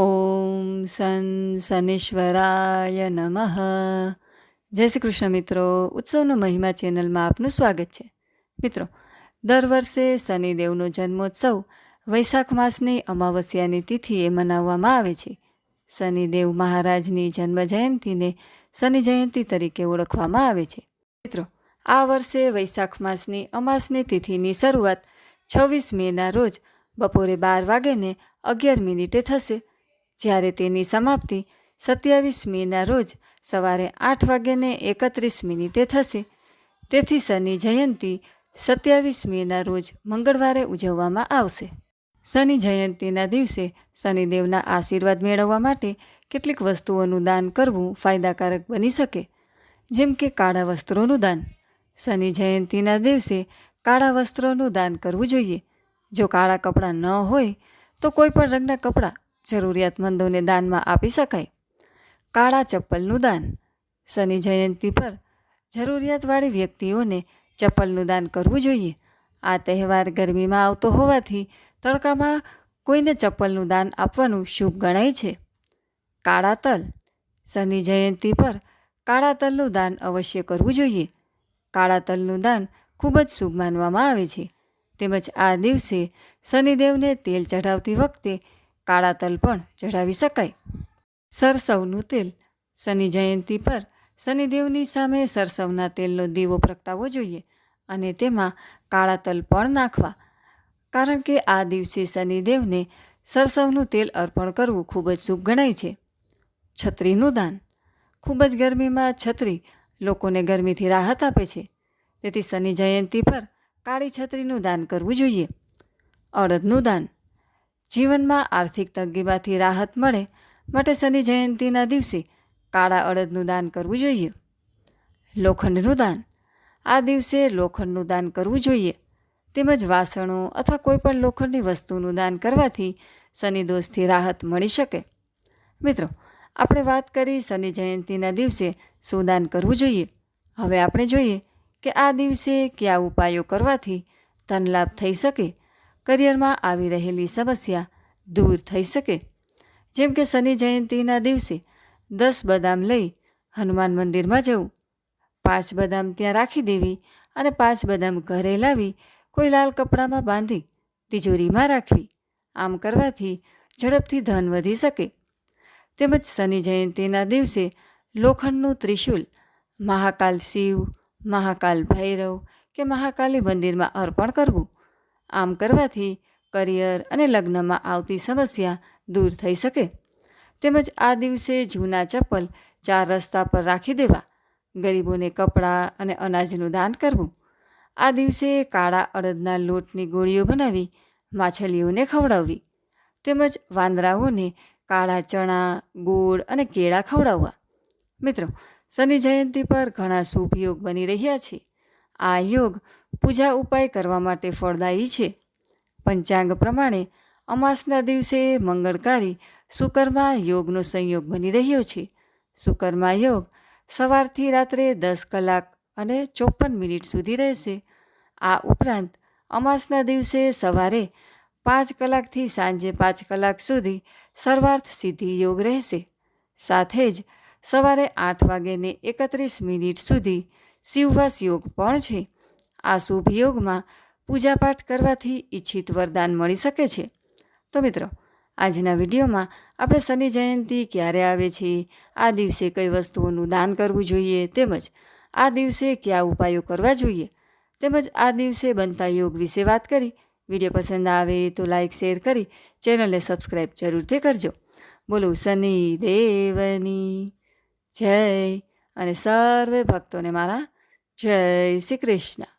ઓમ સન શનેશ્વરાય નમઃ જય શ્રી કૃષ્ણ મિત્રો ઉત્સવનો મહિમા ચેનલમાં આપનું સ્વાગત છે। મિત્રો, દર વર્ષે શનિદેવનો જન્મોત્સવ વૈશાખ માસની અમાવસ્યાની તિથિએ મનાવવામાં આવે છે। શનિદેવ મહારાજની જન્મ જયંતિને શનિ જયંતિ તરીકે ઓળખવામાં આવે છે। મિત્રો, આ વર્ષે વૈશાખ માસની અમાસની તિથિની શરૂઆત છવ્વીસ મેના રોજ બપોરે બાર વાગ્યાને અગિયાર મિનિટે થશે। જ્યારે તેની સમાપ્તિ સત્યાવીસ મેના રોજ સવારે આઠ વાગ્યાને એકત્રીસ મિનિટે થશે. તેથી શનિ જયંતિ સત્યાવીસ મેના રોજ મંગળવારે ઉજવવામાં આવશે. શનિ જયંતિના દિવસે શનિદેવના આશીર્વાદ મેળવવા માટે કેટલીક વસ્તુઓનું દાન કરવું ફાયદાકારક બની શકે, જેમ કે કાળા વસ્ત્રોનું દાન. શનિ જયંતિના દિવસે કાળા વસ્ત્રોનું દાન કરવું જોઈએ. જો કાળા કપડાં ન હોય, તો કોઈ પણ રંગના કપડાં જરૂરિયાતમંદોને દાનમાં આપી શકાય. કાળા ચપ્પલનું દાન. શનિ જયંતિ પર જરૂરિયાતવાળી વ્યક્તિઓને ચપ્પલનું દાન કરવું જોઈએ. આ તહેવાર ગરમીમાં આવતો હોવાથી તડકામાં કોઈને ચપ્પલનું દાન આપવાનું શુભ ગણાય છે. કાળા તલ. શનિ જયંતિ પર કાળા તલનું દાન અવશ્ય કરવું જોઈએ. કાળા તલનું દાન ખૂબ જ શુભ માનવામાં આવે છે. તેમજ આ દિવસે શનિદેવને તેલ ચઢાવતી વખતે કાળા તલ પણ ચઢાવી શકાય. સરસવનું તેલ. શનિ જયંતિ પર શનિદેવની સામે સરસવના તેલનો દીવો પ્રગટાવવો જોઈએ અને તેમાં કાળા તલ પણ નાખવા. કારણ કે આ દિવસે શનિદેવને સરસવનું તેલ અર્પણ કરવું ખૂબ જ શુભ ગણાય છે. છત્રીનું દાન. ખૂબ જ ગરમીમાં છત્રી લોકોને ગરમીથી રાહત આપે છે. તેથી શનિ જયંતિ પર કાળી છત્રીનું દાન કરવું જોઈએ. અડદનું દાન. જીવનમાં આર્થિક તંગીમાંથી રાહત મળે, માટે શનિ જયંતિના દિવસે કાળા અડદનું દાન કરવું જોઈએ. લોખંડનું દાન. આ દિવસે લોખંડનું દાન કરવું જોઈએ. તેમજ વાસણો અથવા કોઈપણ લોખંડની વસ્તુનું દાન કરવાથી શનિ દોષથી રાહત મળી શકે. મિત્રો, આપણે વાત કરી શનિ જયંતિના દિવસે શું દાન કરવું જોઈએ. હવે આપણે જોઈએ કે આ દિવસે કયા ઉપાયો કરવાથી ધન લાભ થઈ શકે કરિયરમાં આવી રહેલી સમસ્યા દૂર થઈ શકે. જેમ કે શનિ જયંતિના દિવસે દસ બદામ લઈ હનુમાન મંદિરમાં જવું. પાંચ બદામ ત્યાં રાખી દેવી અને પાંચ બદામ ઘરે લાવી કોઈ લાલ કપડામાં બાંધી તિજોરીમાં રાખવી. આમ કરવાથી ઝડપથી ધન વધી શકે. તેમજ શનિ જયંતિના દિવસે લોખંડનું ત્રિશૂલ, મહાકાલ શિવ, મહાકાલ ભૈરવ કે મહાકાલી મંદિરમાં અર્પણ કરવું. આમ કરવાથી કરિયર અને લગ્નમાં આવતી સમસ્યા દૂર થઈ શકે. તેમજ આ દિવસે જૂના ચપ્પલ ચાર રસ્તા પર રાખી દેવા, ગરીબોને કપડાં અને અનાજનું દાન કરવું. આ દિવસે કાળા અડદના લોટની ગોળીઓ બનાવી, માછલીઓને ખવડાવવી. તેમજ વાંદરાઓને કાળા ચણા, ગોળ અને કેળા ખવડાવવા. મિત્રો, શનિ જયંતિ પર ઘણા શુભ યોગ બની રહ્યા છે. આ યોગ પૂજા ઉપાય કરવા માટે ફળદાયી છે. પંચાંગ પ્રમાણે અમાસના દિવસે મંગળકારી સુકર્મા યોગનો સંયોગ બની રહ્યો છે. સુકર્મા યોગ સવારથી રાત્રે દસ કલાક અને ચોપન મિનિટ સુધી રહેશે. આ ઉપરાંત અમાસના દિવસે સવારે પાંચ કલાકથી સાંજે પાંચ કલાક સુધી સર્વાર્થ સિદ્ધિ યોગ રહેશે. સાથે જ સવારે આઠ વાગ્યાને એકત્રીસ મિનિટ સુધી શિવવાસ યોગ પણ છે. આ શુભ યોગમાં પૂજાપાઠ કરવાથી ઈચ્છિત વરદાન મળી શકે છે. તો મિત્રો, આજના વિડીયોમાં આપણે શનિ જયંતિ ક્યારે આવે છે, આ દિવસે કઈ વસ્તુઓનું દાન કરવું જોઈએ, તેમજ આ દિવસે કયા ઉપાયો કરવા જોઈએ, તેમજ આ દિવસે બનતા યોગ વિશે વાત કરી, વીડિયો પસંદ આવે તો લાઇક શેર કરી, ચેનલને સબસ્ક્રાઈબ જરૂરથી કરજો. બોલો શનિ દેવની જય અને સર્વે ભક્તોને મારા જય શ્રી કૃષ્ણ.